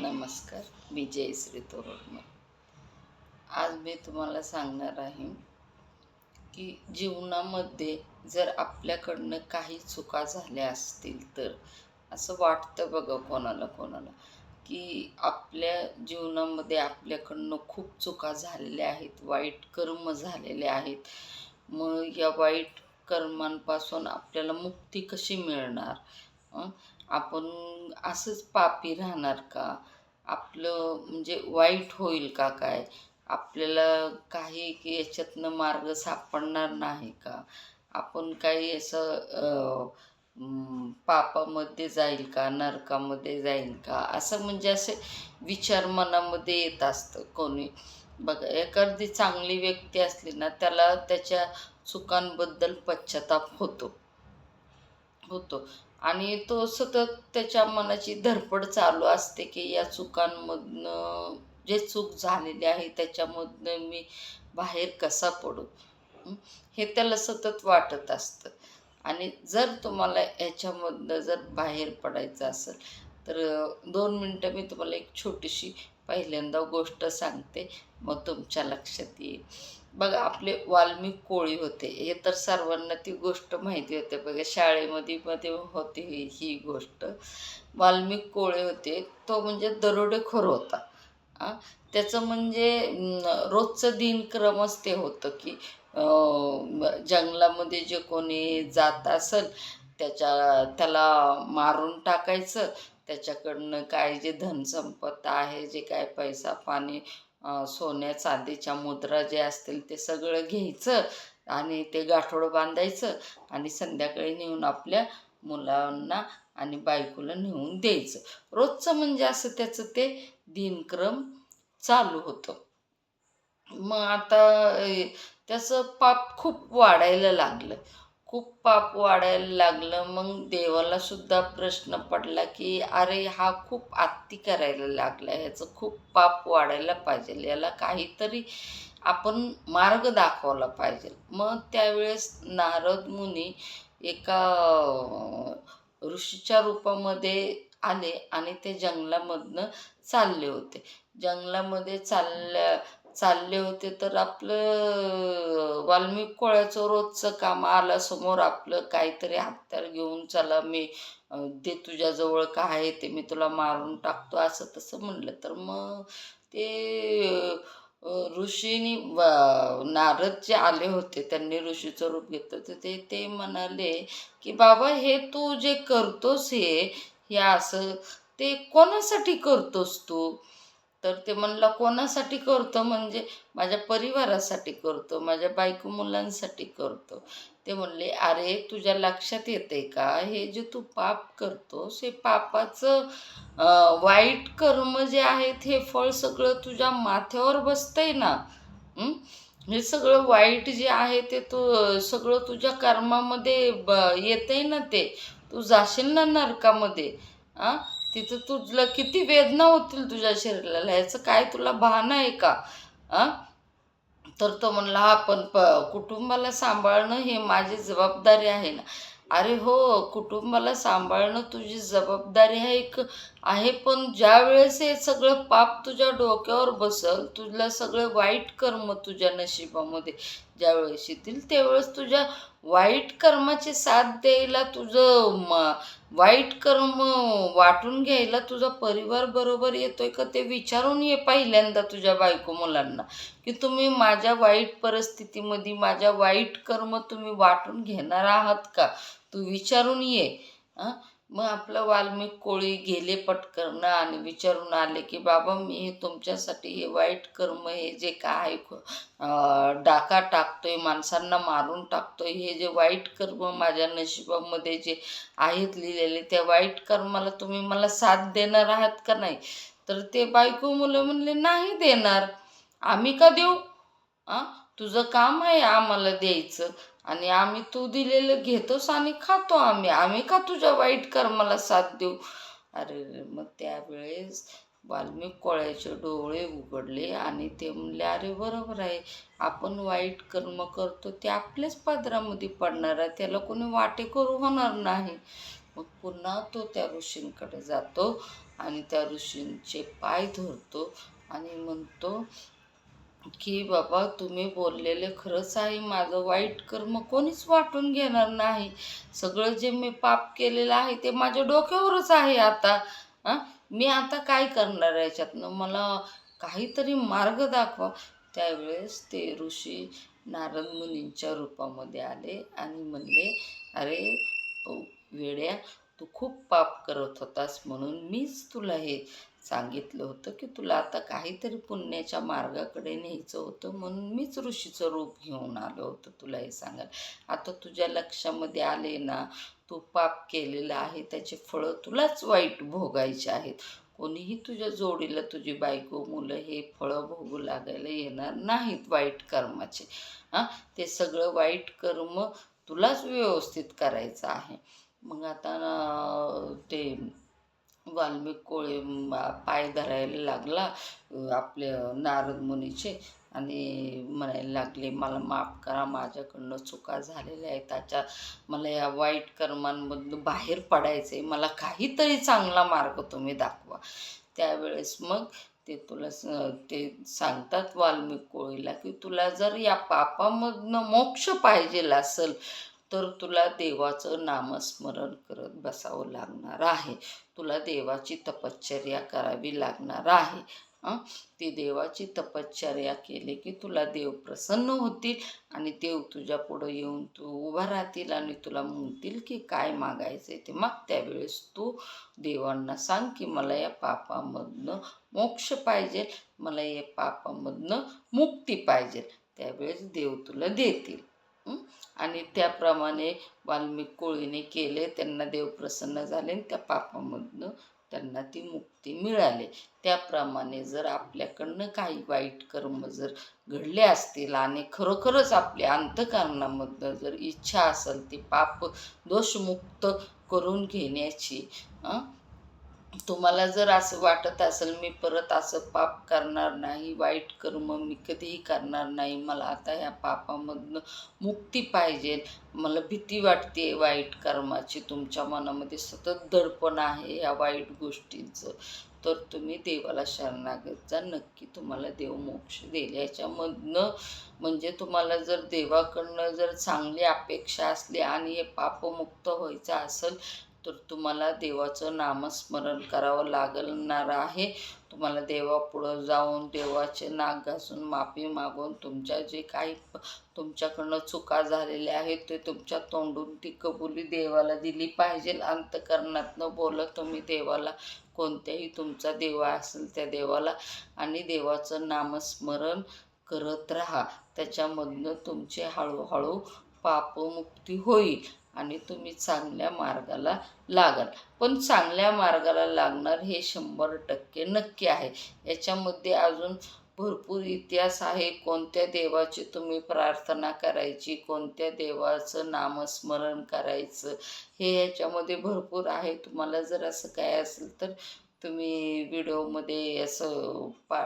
नमस्कार मी जयश्री तोरडमल आज मी तुम्हाला सांगणार आहे की जीवनामध्ये जर आपल्याकडनं काही चुका झाल्या असतील तर असं वाटतं बघा कोणाला कोणाला की आपल्या जीवनामध्ये आपल्याकडनं खूप चुका झालेल्या आहेत वाईट कर्म झालेले आहेत. मग या वाईट कर्मांपासून आपल्याला मुक्ती कशी मिळणार? आपण असंच पापी राहणार का? आपलं म्हणजे वाईट होईल का काय? आपल्याला काही की याच्यातनं मार्ग सापडणार नाही का? आपण काही असं पापामध्ये जाईल का? नरकामध्ये जाईल का? असं म्हणजे असे विचार मनामध्ये येत असतं कोणी. बघा एखादी चांगली व्यक्ती असली ना त्याला त्याच्या चुकांबद्दल पश्चाताप होतो. होतो. आणि तो सतत त्याच्या मनाची धडपड चालू असते की या चुकांमधनं जे चूक झालेली आहे त्याच्यामधनं मी बाहेर कसा पडू? हे? त्याला सतत वाटत असतं. आणि जर तुम्हाला याच्यामधनं जर बाहेर पडायचं असेल तर दोन मिनटं मी तुम्हाला एक छोटीशी पहिल्यांदा गोष्ट सांगते मग तुमच्या लक्षात येईल. बघा आपले वाल्मिक कोळी होते. हे तर सर्वांना ती गोष्ट माहिती होते. बघा शाळेमध्ये मध्ये होती ही ही गोष्ट. वाल्मिक कोळी होते. तो म्हणजे दरोडेखोर होता. त्याचं म्हणजे रोजचं दिनक्रमच ते होतं की जंगलामध्ये जे कोणी जात असेल त्याच्या त्याला मारून टाकायचं त्याच्याकडनं काय जे धनसंपत्ता आहे जे काय पैसा पाणी सोन्या चांदीच्या मुद्रा जे असतील ते सगळं घ्यायचं आणि ते गाठोडं बांधायचं आणि संध्याकाळी नेऊन आपल्या मुलांना आणि बायकोला नेऊन द्यायचं. रोजचं म्हणजे असं त्याचं ते दिनक्रम चालू होतं. मग आता त्याचं पाप खूप वाढायला लागलं. खूप पाप वाढायला लागलं. मग देवाला सुद्धा प्रश्न पडला की अरे हा खूप आत्ती करायला लागला. ह्याचं खूप पाप वाढायला पाहिजे. याला काहीतरी आपण मार्ग दाखवला पाहिजे. मग त्यावेळेस नारद मुनी एका ऋषीच्या रूपामध्ये आले आणि ते जंगलामधनं चालले होते. जंगलामध्ये चालल्या चालले होते तर आपलं वाल्मिक कोळ्याचं रोजचं काम आलं समोर आपलं काहीतरी हत्यार घेऊन चला मी दे ते तुझ्याजवळ काय आहे ते मी तुला मारून टाकतो असं तसं म्हणलं. तर मग ते ऋषीनी नारद जे आले होते त्यांनी ऋषीचं रूप घेतलं. तर ते ते म्हणाले की बाबा हे तू जे करतोस हे हे असं ते कोणासाठी करतोस तू? तर ते म्हणला कोणासाठी करतो? म्हणजे माझ्या परिवारासाठी करतो माझ्या बायको मुलांसाठी करतो. ते म्हणले अरे तुझ्या लक्षात येते का? हे जे तू पाप करतोस हे पापाचं वाईट कर्म जे आहेत हे फळ सगळं तुझ्या माथ्यावर बसतंय ना? हे? सगळं वाईट जे आहे ते तू सगळं तुझ्या कर्मामध्ये ब येतंय ना ते? तू जाशील ना नरकामध्ये? आ? तिथं तुझला किती वेदना होतील तुझ्या शरीराला ह्याचं काय तुला भान आहे का? आ तर तो म्हणला हा पण प कुटुंबाला सांभाळणं हे माझी जबाबदारी आहे ना. अरे हो कुटुंबाला सांभाळणं तुझी जबाबदारी आहे एक आहे पण ज्या वेळेस हे सगळं पाप तुझ्या डोक्यावर बसल तुला सगळं वाईट कर्म तुझ्या नशिबामध्ये ज्यावेळेस येतील त्यावेळेस तुझ्या वाईट कर्माची साथ द्यायला तुझं वाईट कर्म वाटून घ्यायला तुझा परिवार बरोबर येतोय का ते विचारून ये पहिल्यांदा तुझ्या बायको मुलांना. की तुम्ही माझ्या वाईट परिस्थितीमध्ये माझ्या वाईट कर्म तुम्ही वाटून घेणार आहात का? तू विचारून ये. मग आपलं वाल्मिक कोळी गेले पटकन आणि विचारून आले की बाबा मी हे तुमच्यासाठी हे वाईट कर्म हे जे काय डाका टाकतोय माणसांना मारून टाकतोय हे जे वाईट कर्म माझ्या नशिबामध्ये जे आहेत लिहिलेले त्या वाईट कर्माला तुम्ही मला साथ देणार आहात का नाही? तर ते बायको मुलं म्हणले नाही देणार. आम्ही का देऊ? आ तुझं काम आहे आम्हाला द्यायचं. आणि आम्ही तू दिलेलं घेतोस आणि खातो आम्ही. आम्ही का तुझ्या वाईट कर्माला साथ देऊ? अरे मग त्यावेळेस वाल्मिक कोळ्याचे डोळे उघडले आणि ते म्हणले अरे बरोबर आहे. आपण वाईट कर्म करतो ते आपल्याच पदरामध्ये पडणार आहे. त्याला कोणी वाटेकरू होणार नाही. मग पुन्हा तो त्या ऋषींकडे जातो आणि त्या ऋषींचे पाय धरतो आणि म्हणतो की बाबा तुम्ही बोललेले खरंच आहे माझं वाईट कर्म कोणीच वाटून घेणार नाही. सगळं जे मी पाप केलेलं आहे ते माझ्या डोक्यावरच आहे आता. हां मी आता काय करणार याच्यातनं? मला काहीतरी मार्ग दाखवा. त्यावेळेस ते ऋषी नारद मुनींच्या रूपामध्ये आले आणि म्हणले अरे वेड्या तू खूप पाप करत होतास म्हणून मीच तुला हे सांगितलं होतं की तुला आता काहीतरी पुण्याच्या मार्गाकडे न्यायचं होतं म्हणून मीच ऋषीचं रूप घेऊन आलो होतं तुला हे सांगायला. आता तुझ्या लक्षामध्ये आले ना तू पाप केलेलं आहे त्याचे फळं तुलाच वाईट भोगायचे आहेत. कोणीही तुझ्या जोडीला तुझी बायको मुलं हे फळं भोगू लागायला येणार नाहीत वाईट कर्माचे. हां ते सगळं वाईट कर्म तुलाच व्यवस्थित करायचं आहे. मग आता ते वाल्मिक कोळे पाय धरायला लागला आपले नारद मुनीचे आणि म्हणायला लागले मला माफ करा माझ्याकडनं चुका झालेल्या आहेत. त्याच्या मला या वाईट कर्मांमधून बाहेर पडायचं आहे मला काहीतरी चांगला मार्ग तुम्ही दाखवा. त्यावेळेस मग ते तुला स ते सांगतात वाल्मिक कोळीला की तुला जर या पापामधनं मोक्ष पाहिजे असेल तर तुला देवाचं नामस्मरण करत बसावं लागणार आहे. तुला देवाची तपश्चर्या करावी लागणार आहे. ती देवाची तपश्चर्या केली की तुला देव प्रसन्न होतील आणि देव तुझ्या पुढं येऊन तू उभा राहतील आणि तुला म्हणतील की काय मागायचं आहे ते मग. त्यावेळेस तू देवांना सांग की मला या पापामधनं मोक्ष पाहिजे मला या पापामधनं मुक्ती पाहिजे. त्यावेळेस देव तुला देतील. आणि त्याप्रमाणे वाल्मिक कोळीने केले त्यांना देव प्रसन्न झाले आणि त्या पापामधनं त्यांना ती मुक्ती मिळाली. त्याप्रमाणे जर आपल्याकडनं काही वाईट कर्म जर घडले असतील आणि खरोखरच आपल्या अंतकरणामधनं जर इच्छा असेल ती पाप दोषमुक्त करून घेण्याची तुम्हाला जर असं वाटत असेल मी परत असं पाप करणार नाही वाईट कर्म मी कधीही करणार नाही. मला आता ह्या पापामधनं मुक्ती पाहिजे. मला भीती वाटते वाईट कर्माची. तुमच्या मनामध्ये सतत दडपण आहे या वाईट गोष्टींचं. तर तुम्ही देवाला शरणागत जा. नक्की तुम्हाला देव मोक्ष देईल. याच्यामधनं म्हणजे तुम्हाला जर देवाकडनं जर चांगली अपेक्षा असली आणि हे पापमुक्त व्हायचं असेल तर तुम्हाला देवाचं नामस्मरण करावं लागणार आहे. तुम्हाला देवापुढं जाऊन देवाचे नाक घासून माफी मागून तुमच्या जे काही तुमच्याकडनं चुका झालेल्या आहेत ते तुमच्या तोंडून ती कबुली देवाला दिली पाहिजे. अंतकरणातनं बोलत तुम्ही देवाला कोणत्याही तुमचा देवा असेल त्या देवाला आणि देवाचं नामस्मरण करत राहा. त्याच्यामधनं तुमचे हळूहळू पापमुक्ती होईल. आणि तुम्ही चांगल्या मार्गाला लागाल. पण चांगल्या मार्गाला लागणार हे शंभर टक्के नक्की आहे. याच्यामध्ये अजून भरपूर इतिहास आहे. कोणत्या देवाची तुम्ही प्रार्थना करायची कोणत्या देवाचं नामस्मरण करायचं हे याच्यामध्ये भरपूर आहे. तुम्हाला जर असं काय असेल तर तुम्ही व्हिडिओमध्ये असं पा